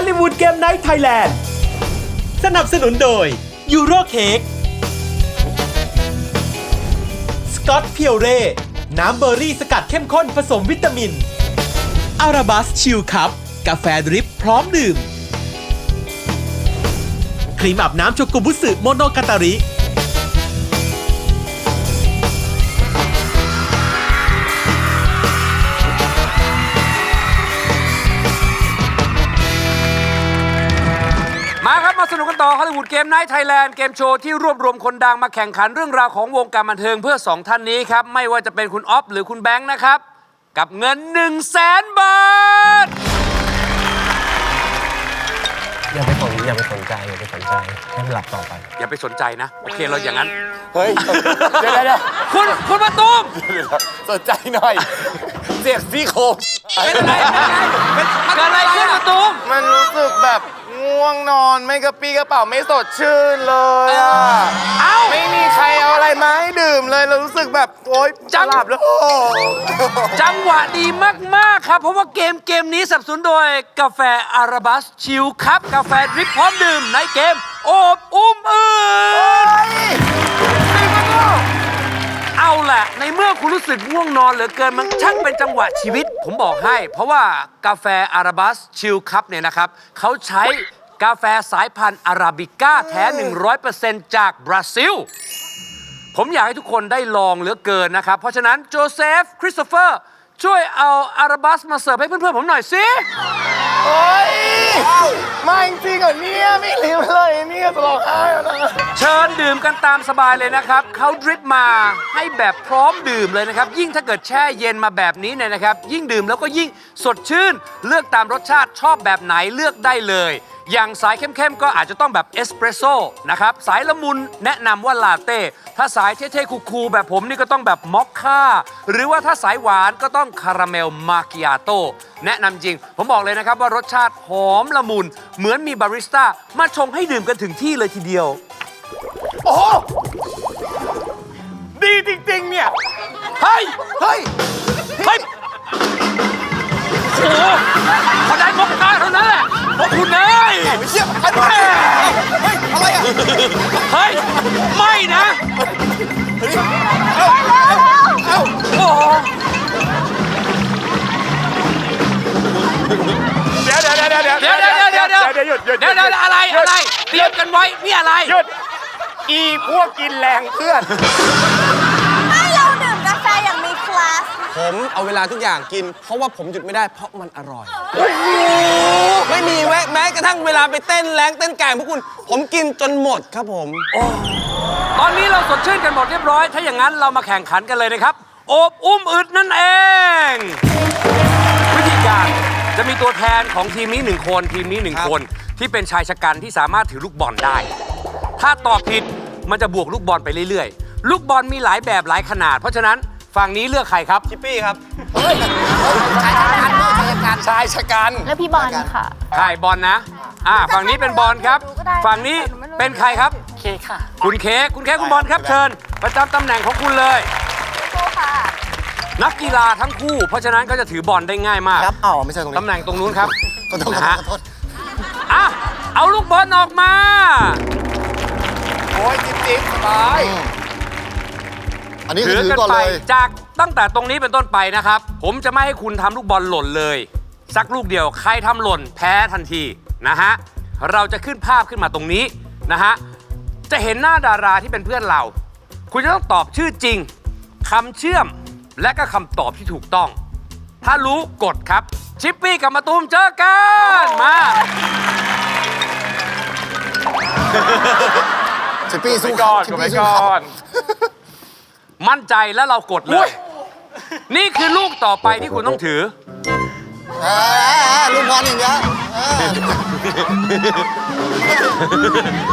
อลลีวูดเกมไนท์ไทยแลนด์สนับสนุนโดยยูโรเค้กสกอตเพียวเร่น้ำเบอร์รี่สกัดเข้มข้นผสมวิตามิน อาราบัสชิลคัพกาแฟดริปพร้อมดื่ม ครีมอาบน้ำโชกุบุสึโมโนกาตาริ เกมไนท์ไทยแลนด์เกมโชว์ที่รวบรวมคนดังมาแข่งขันเรื่องราวของวงการบันเทิงเพื่อ 2 ท่านนี้ครับ ไม่ว่าจะเป็นคุณออฟหรือคุณแบงค์นะครับ กับเงิน 1 0 0 0 0แสนบาท อย่าไปสนอย่าไปสนใจอย่าไปสนใจให้มันหลับต่อไป อย่าไปสนใจนะ โอเคเราอย่างนั้น เฮ้ย เดี๋ยวเดี๋ยวเดี๋ยวคุณคุณมาตุ้มสนใจหน่อย เสียงซี่โครงเป็นอะไรเป็นอะไรเป็นเกิดอะไรขึ้นมาตุ้มมันรู้สึกแบบ ง่วงนอนไม่กระปี้กระเป๋าไม่สดชื่นเลยอะเอ้าไม่มีใครเอาอะไรมาให้ดื่มเลยเรารู้สึกแบบโอ๊ยจัง หลับแล้วโอ้จังหวะดีมาก ๆ ครับ เพราะว่าเกมเกมนี้สนับสนุนโดยกาแฟอาราบัสชิลครับ กาแฟดริปพร้อมดื่มในเกม โอบอุ้มอื่น เอาแหละในเมื่อคุณรู้สึกง่วงนอนเหลือเกินมันช่างเป็นจังหวะชีวิต ผมบอกให้ เพราะว่ากาแฟอาราบัสชิลคัพเนี่ยนะครับเขาใช้กาแฟสายพันธุ์อาราบิก้าแท้ 100%จากบราซิล ผมอยากให้ทุกคนได้ลองเหลือเกินนะครับ เพราะฉะนั้นโจเซฟ คริสโตเฟอร์ ช่วยเอาอาราบัสมาเสิร์ฟให้เพื่อนๆผมหน่อยสิ โอ๊ย มาจริงๆเหรอเนี่ยไม่ลืมเลยเนี่ยจะร้องไห้แล้วนะเชิญดื่มกันตามสบายเลยนะครับ เขาดริปมาให้แบบพร้อมดื่มเลยนะครับ ยิ่งถ้าเกิดแช่เย็นมาแบบนี้เนี่ยนะครับ ยิ่งดื่มแล้วก็ยิ่งสดชื่น เลือกตามรสชาติชอบแบบไหนเลือกได้เลย อย่างสายเข้มๆ ก็อาจจะต้องแบบเอสเปรสโซ่นะครับ สายละมุนแนะนำว่าลาเต้ ถ้าสายเท่ๆ คูลๆ แบบผมนี่ก็ต้องแบบมอคค่า หรือว่าถ้าสายหวานก็ต้องคาราเมลมาคิอาโต้แนะนำจริง ผมบอกเลยนะครับว่ารสชาติหอมละมุน เหมือนมีบาริสต้ามาชงให้ดื่มกันถึงที่เลยทีเดียว โอ้โหดีจริง ๆ เนี่ย เฮ้ย เฮ้ย เฮ้ยโอ้โห เอ้ยเชี่ยอันนี้เฮ้ยอะไรอะเฮ้ย ไม่นะเอ้าโอ้โหเดี๋ยวเดี๋ยวเดี๋ยวเดี๋ยวเดี๋ยวเดี๋ยวเดี๋ยวเดี๋ยวเดี๋ยวหยุดหยุดเดี๋ยวเดี๋ยวอะไรอะไรเตรียมกันไว้นี่อะไร หยุด อีพวกกินแรงเพื่อน ผมเอาเวลาทุกอย่างกิน เพราะว่าผมหยุดไม่ได้เพราะมันอร่อย ไม่มีแม้แม้กระทั่งเวลาไปเต้นแรงเต้นแก่งพวกคุณ ผมกินจนหมดครับผม ตอนนี้เราสดชื่นกันหมดเรียบร้อย ถ้าอย่างนั้นเรามาแข่งขันกันเลยนะครับ โอบอุ้มอึดนั่นเอง วิธีการจะมีตัวแทนของทีมนี้หนึ่งคนทีมนี้หนึ่งครับ คน ที่เป็นชายชะกันที่สามารถถือลูกบอลได้ ถ้าตอบผิดมันจะบวกลูกบอลไปเรื่อยๆ ลูกบอลมีหลายแบบหลายขนาด เพราะฉะนั้น ฝั่งนี้เลือกใครครับชิปปี้ครับชายชะกันแล้วพี่บอลค่ะใครบอลนะอ่าฝั่งนี้เป็นบอลครับ ฝั่งนี้เป็นใครครับเคค่ะ คุณเค้กคุณเค้กคุณบอลครับเชิญ ประจำตำแหน่งของคุณเลยโูค่ะนักกีฬาทั้งคู่ เพราะฉะนั้นก็จะถือบอลได้ง่ายมากครับอ๋อไม่ใช่ตรงนี้ตำแหน่งตรงนู้นครับขอโทษนะขอฮะโทษอะเอาลูกบอลออกมาโอ้ยจิ๊บจิ๊บสบาย อันนี้ถืคืออถือกันก่อนไปเลย จากตั้งแต่ตรงนี้เป็นต้นไปนะครับ ผมจะไม่ให้คุณทำลูกบอลหล่นเลย สักลูกเดียวใครทำหล่นแพ้ทันทีนะฮะเราจะขึ้นภาพขึ้นมาตรงนี้นะฮะจะเห็นหน้าดาราที่เป็นเพื่อนเรา คุณจะต้องตอบชื่อจริงคำเชื่อมและก็คำตอบที่ถูกต้อง ถ้ารู้กดครับ ชิปปี้กับมาตูมเจอกันมาชิปปี้สู้ก่อนชิปไปปี้สู้ก่เขาอน มั่นใจแล้วเรากดเลย นี่คือลูกต่อไปที่คุณต้องถือ เออลูกบอลอย่างเงี้ยเออ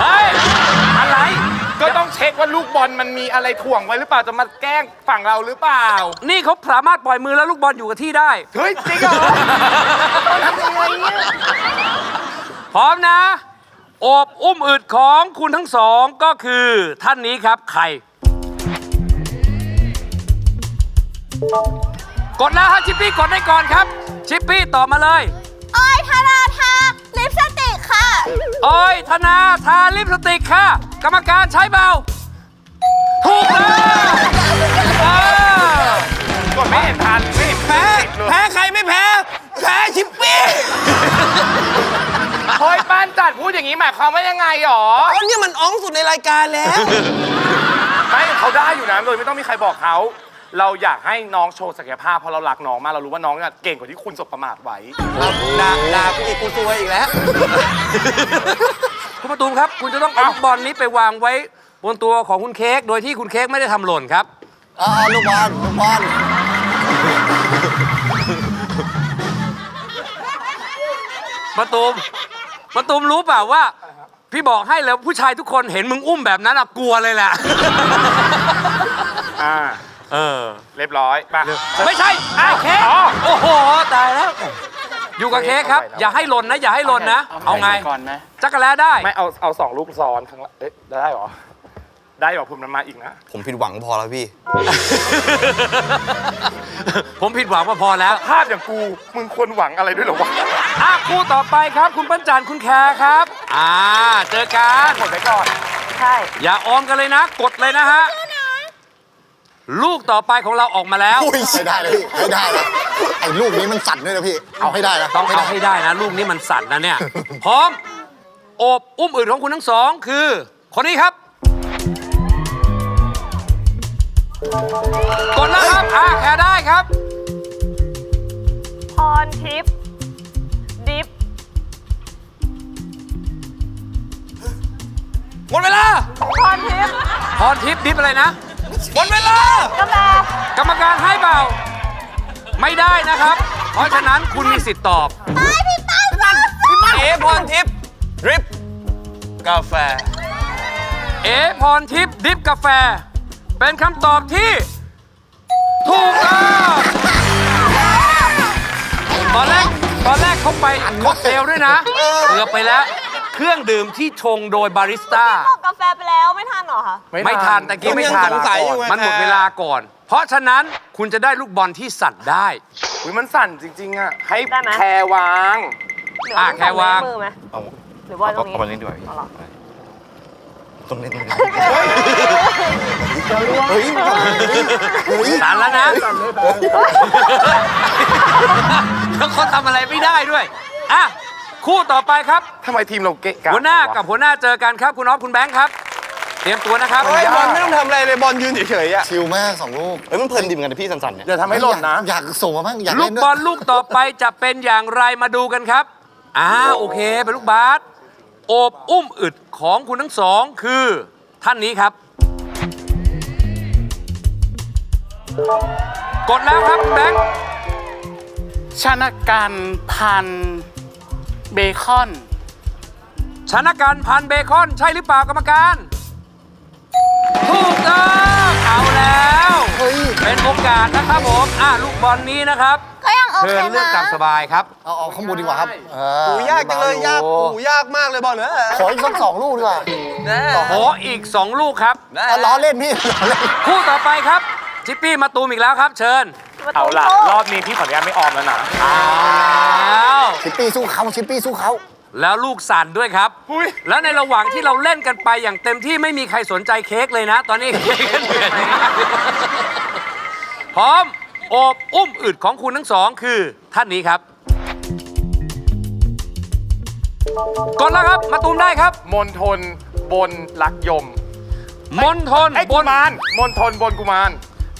เฮ้ย อะไร ก็ต้องเช็คว่าลูกบอลมันมีอะไรถ่วงไว้หรือเปล่าจะมาแกล้งฝั่งเราหรือเปล่า นี่เขาสามารถปล่อยมือแล้วลูกบอลอยู่กับที่ได้ เฮ้ยจริงเหรอทำยังไงเนี่ยพร้อมนะ โอบอุ้มอึดของคุณทั้งสองก็คือท่านนี้ครับใค กดแล้วฮะชิปปี้กดได้ก่อนครับ ชิปปี้ตอบมาเลยออยธนาทาลิปสติกค่ะออยธนาทาลิปสติกค่ะ กรรมการใช้เบา ถูกแล้วเออ กดไม่เห็นทันไม่เห็นแพ้ แพ้ใครไม่แพ้ แพ้ชิปปี้เฮ้ยป้านจัดพูดอย่างนี้หมายความว่ายังไงหรออ๋อเนี่ยมันอ้องสุดในรายการแล้ว ไม่เขาได้อยู่นะโดยไม่ต้องมีใครบอกเขา เราอยากให้น้องโชว์ศักยภาพเพราะเรารักน้องมากเรารู้ว่าน้องอะเก่งกว่าที่คุณสบประมาทไว้ ด่าด่ากูอีกกูซวยอีกแล้ว คุณประตูมครับ คุณจะต้องเอาลูกบอลนี้ไปวางไว้บนตัวของคุณเค้กโดยที่คุณเค้กไม่ได้ทำหล่นครับอ่าลูกบอลลูกบอลมาตูมมาตูมรู้เปล่าว่า พี่บอกให้แล้วผู้ชายทุกคนเห็นมึงอุ้มแบบนั้นอะกลัวเลยแหละ อ่า เออ เรียบร้อยไปไม่ใช่ไอ้เค้กอ๋อโอ้โหตายแล้ว อยู่กับเค้กครับ อย่าให้หล่นนะ อย่าให้หล่นนะ เอาไงก่อนไหมจักรแล้ได้ ไม่เอาเอาสองลูกซ้อนครั้งละเอ๊ะได้เหรอ ได้เหรอผมมันมาอีกนะ ผมผิดหวังพอแล้วพี่ ผมผิดหวังมาพอแล้ว ภาพอย่างกูมึงควรหวังอะไรด้วยเหรอวะอะคู่ต่อไปครับคุณปั้นจันทร์คุณแคร์ครับ อ่า เจอกันกดไปก่อน ใช่ อย่าออมกันเลยนะ กดเลยนะฮะ ลูกต่อไปของเราออกมาแล้ว อุ้ยไม่ได้เลยพี่ไม่ได้นะไอ้ลูกนี้มันสั่นด้วยนะพี่ เอาให้ได้นะต้องเอาให้ได้นะ ลูกนี้มันสั่นนะเนี่ย พร้อมโอบอุ้มอื่นของคุณทั้งสองคือ คนนี้ครับกดแล้วครับอ่าแค่ได้ครับ พรทิพย์ดิฟหมดเวลาพรทิพย์พรทิพย์ดิฟอะไรนะ หมดเวลา กาแฟกรรมการให้เปล่า ไม่ได้นะครับ เพราะฉะนั้นคุณมีสิทธิ์ตอบไอ้พี่ตั้นตั้นเอพรทิพย์ดริปกาแฟ เอพรทิพย์ดิฟกาแฟ เป็นคำตอบที่ ถูกต้องตอนแรกตอนแรกเขาไปค็อกเทลด้วยนะเกือบไปแล้ว เครื่องดื่มที่ชงโดยบาริสต้า บอกกาแฟไปแล้วไม่ทันเหรอคะไม่ทานแต่กี้ไม่ทานผมยังสงสัยอยู่ไงมันหมดเวลาก่อน เพราะฉะนั้นคุณจะได้ลูกบอลที่สั่นได้ อุ้ยมันสั่นจริง ๆอะให้ได้ไหม แพรวางอะแค่วาง มือไหมหรือว่าตรงนี้ เอามาเล่นด้วยเอาเหรอ ตรงนี้ตรงนี้เฮ้ยเฮ้ยสั่นแล้วนะแล้วเขาทำอะไรไม่ได้ด้วยอะ คู่ต่อไปครับ ทำไมทีมเราเกะกะหัวหน้ากับวะหัวหน้าเจอกันครับ คุณน้องคุณแบงค์ครับ เตรียมตัวนะครับ เฮ้ยบอลไม่ต้องทำอะไรเลยบอลยืนเฉยๆอะชิวมากสองลูกเฮ้ยมันเพลินดีเหมือนกันนะพี่สันๆเนี่ยอย่าทำให้หล่นนะอยากส่งมาบ้างอยากลูเล่กนด้บวอยลลูกต่อไปจะเป็นอย่างไรมาดูกันครับอ่าโอเค เป็นลูกบาสโอบอุ้มอึดของคุณทั้งสองคือ ท่านนี้ครับ กดแล้วครับคุณแบงค์ชนะการพัน เบคอนชนะการพันเบคอนใช่หรือเปล่ากรรมการ ถูกต้องเอาแล้ว เฮ้ยเป็นโอกาสนะครับผม อะลูกบอลนี้นะครับก็ยังโอเชิเคญเลือกนะตามสบายครับ เอาเอาข้างบนดีกว่าครับเออโอ้ยากจังเลยยากโอ้ยากมากเลยบอลเนอะขออีกสักสองลูกดีกว่าขออีก 2 ลูกครับเอาล้อเล่นพี่ล้อเล่นคู่ต่อไปครับ จิปปี้มาตูมอีกแล้วครับ เชิญ เอาล่ะ รอบนี้พี่ขออนุญาตไม่ออมแล้วนะแล้วชิปปี้สู้เขาชิปปี้สู้เขาแล้วลูกสั่นด้วยครับอุ๊ยแล้วในระหว่างที่เราเล่นกันไปอย่างเต็มที่ไม่มีใครสนใจเค้กเลยนะ ตอนนี้เค้กเหนื่อยมากพร้อมโอบอุ้มอึดของคุณทั้งสองคือท่านนี้ครับ กดแล้วครับ มาตูมได้ครับ มนทนบนลักยม มนทนไอ้บกุนมารมนทนบนกุมาร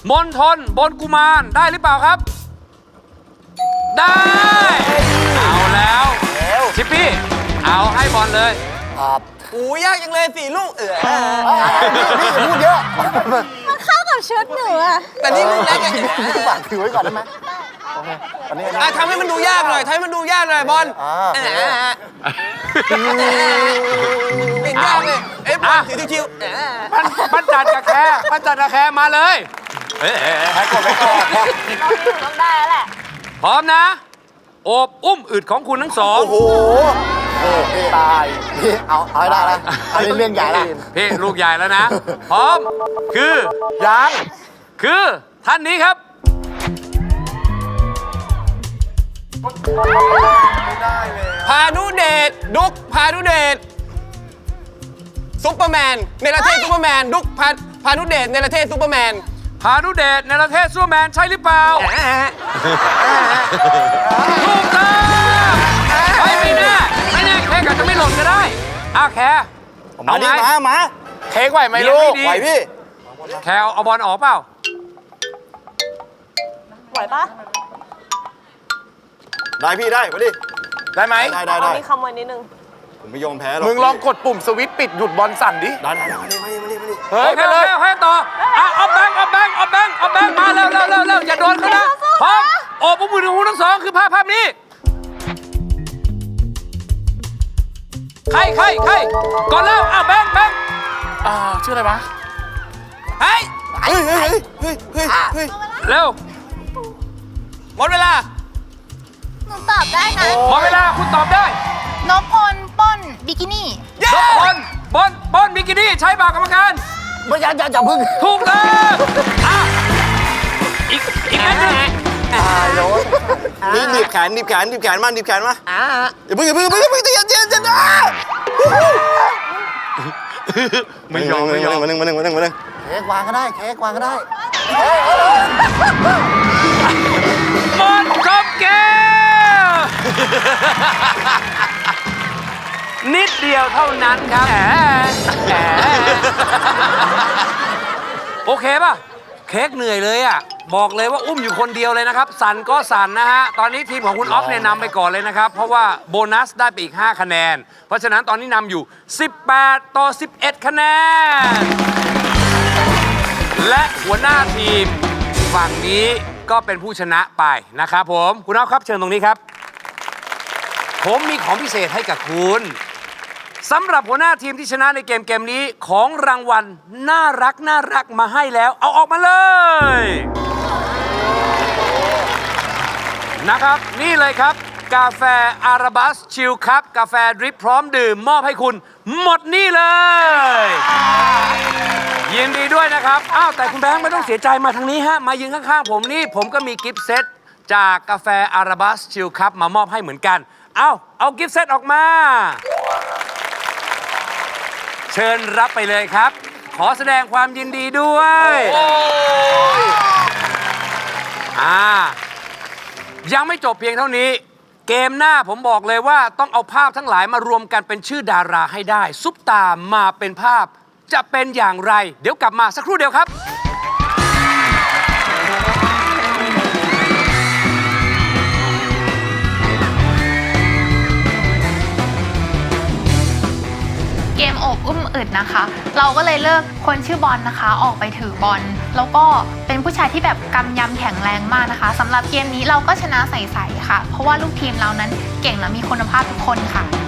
มนทนบนกุมารได้หรือเปล่าครับ ได้ เอาแล้วชิปปี้เอาให้บอลเลยครับโอ้ยากจังเลยสี่ลูกเออพี่อย่าพูดเยอะ มันเข้ากับชุดหนูอะแต่นี่ลูกแรกอะฝากถือไว้ก่อนได้ไหมอันนี้อะทำให้มันดูยากหน่อยทำให้มันดูยากหน่อยบอลอ่าเออเป็นยากเลย เอ้ยบอลถือชิวๆเออปั้นปั้นจันกับแคร์ปั้นจันกับแคร์มาเลย เอ้ยเอ้ยเอ้ยกดไปก่อนรอบนี้หนูต้องได้แล้วแหละ พร้อมนะ โอบอุ้มอึดของคุณทั้งสองโอ้โหตายพี่เอาเอาให้ได้นะอันนี้เรื่องใหญ่ละพี่ลูกใหญ่แล้วนะ พร้อม คือยังคือท่านนี้ครับพานุเดชดุกพานุเดชซุปเปอร์แมนในประเทศซุปเปอร์แมนดุกพาพานุเดชในประเทศซุปเปอร์แมนานุเดชในประเทศซูเปอร์แมนใช่หรือเปล่าถูกต้องเฮ้ยไม่แน่ไม่แน่แค่อาจจะไม่หล่นก็ได้อ้าวแคร์มาดิไงมามาเค้กไหวไหมเรียนลูไม่กดีไหวพี่ แคร์เอาบอลออกเปล่าไหวปะได้พี่ได้มาดิได้ไหมได้ได้เอาได้มีคำไว้นิดนึงผมไม่ยอมแพ้หรอกมึงลองกดปุ่มสวิตช์ปิดหยุดบอลสั่นดิได้ได้ได้มาดิมาดิมาดิมาดิเฮ้ยโอไปเคเลโอยเคโอเคต่ออะเอาแบงค์เอาแบงค์เอาแบงค์เอาแบงค์มาเร็วเร็วเร็วเร็วอย่าโดนเขานะพร้อมโอ้ปุ๊บมือถึงหูทั้งสองคือภาพภาพนี้ใครใครใครก่อนเล่าอ้าวแบงค์แบงค์อ่าชื่ออะไรวะเฮ้ยเฮ้ยเฮ้ยเฮ้ยเฮ้ยเฮ้ยเร็วหมดเวลาหนูตอบได้นะหมดเวลาคุณตอบได้นพพลป้นบิกินี่ยกบอลบอลบอลบิกินี่ใช้บากรรมการ ไม่อย่าอย่าอย่าพึ่งถูกต้องอะอีกอีกนิดนึงนี่หนีบแขนหนีบแขนหนีบแขนมาหนีบแขนมาอย่าพึ่งอย่าพึ่งอย่าพึ่งอย่าพึ่งอย่าอย่าอย่าอย่าไม่ยอมไม่ยอมมาหนึ่งมาหนึ่งมาหนึ่งมาหนึ่งเค้กวางก็ได้เค้กวางก็ได้หมดจบเกม นิดเดียวเท่านั้นครับแหมแหมโอเคป่ะ เค้กเหนื่อยเลยอะ บอกเลยว่าอุ้มอยู่คนเดียวเลยนะครับ สันก็สันนะฮะ ตอนนี้ทีมของคุณออฟเนี่ยนำไปก่อนเลยนะครับ เพราะว่าโบนัสได้ไปอีก 5 คะแนน เพราะฉะนั้นตอนนี้นำอยู่ 18 ต่อ 11 คะแนน และหัวหน้าทีมฝั่งนี้ก็เป็นผู้ชนะไปนะครับผม คุณออฟครับเชิญตรงนี้ครับ ผมมีของพิเศษให้กับคุณ สำหรับหัวหน้าทีมที่ชนะในเกมเกมนี้ของรางวัลน่ารักน่ารักมาให้แล้ว เอาออกมาเลย นะครับ นี่เลยครับ กาแฟอาราบัสชิลครับ กาแฟดริปพร้อมดื่ม มอบให้คุณ หมดนี่เลย ยินดีด้วยนะครับ อ้าว แต่คุณแบงค์ไม่ต้องเสียใจมาทางนี้ฮะ มายืนข้างๆผมนี่ ผมก็มีกิฟต์เซตจากกาแฟอาราบัสชิลครับมามอบให้เหมือนกัน เอ้าเอากิฟต์เซตออกมา เชิญรับไปเลยครับ ขอแสดงความยินดีด้วยอ่ายังไม่จบเพียงเท่านี้ เกมหน้าผมบอกเลยว่าต้องเอาภาพทั้งหลายมารวมกันเป็นชื่อดาราให้ได้ ซุปตามาเป็นภาพ จะเป็นอย่างไร เดี๋ยวกลับมาสักครู่เดียวครับ ดนะคะ เราก็เลยเลิกคนชื่อบอลนะคะ ออกไปถือบอลแล้วก็เป็นผู้ชายที่แบบกำยำแข็งแรงมากนะคะสำหรับเกมนี้เราก็ชนะใสๆค่ะ เพราะว่าลูกทีมเรานั้นเก่งและมีคุณภาพทุกคนค่ะ